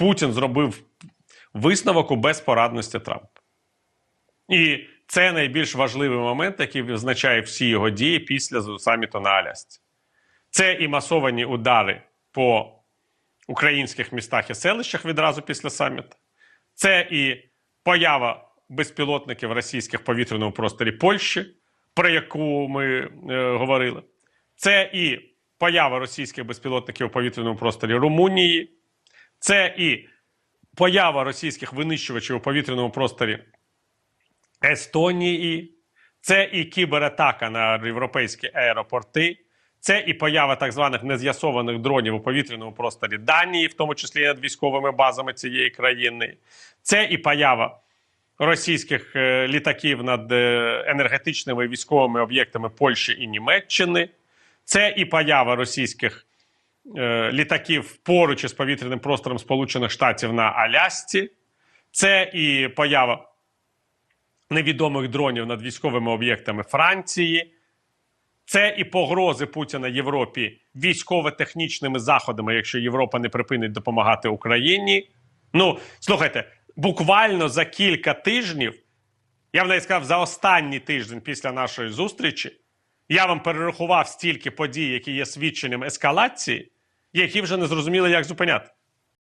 Путін зробив висновок у безпорадності Трампа. І це найбільш важливий момент, який визначає всі його дії після саміту на Алясці. Це і масовані удари по українських містах і селищах відразу після саміту. Це і поява безпілотників російських в повітряному просторі Польщі, про яку ми е, говорили. Це і поява російських безпілотників у повітряному просторі Румунії. Це і поява російських винищувачів у повітряному просторі Естонії. Це і кібератака на європейські аеропорти. Це і поява так званих нез'ясованих дронів у повітряному просторі Данії, в тому числі над військовими базами цієї країни. Це і поява російських е, літаків над е, енергетичними військовими об'єктами Польщі і Німеччини. Це і поява російських літаків поруч із повітряним простором Сполучених Штатів на Алясці. Це і поява невідомих дронів над військовими об'єктами Франції. Це і погрози Путіна Європі військово-технічними заходами, якщо Європа не припинить допомагати Україні. Ну, слухайте, буквально за кілька тижнів, я б навіть сказав, за останній тиждень після нашої зустрічі, я вам перерахував стільки подій, які є свідченням ескалації, які вже не зрозуміли, як зупиняти.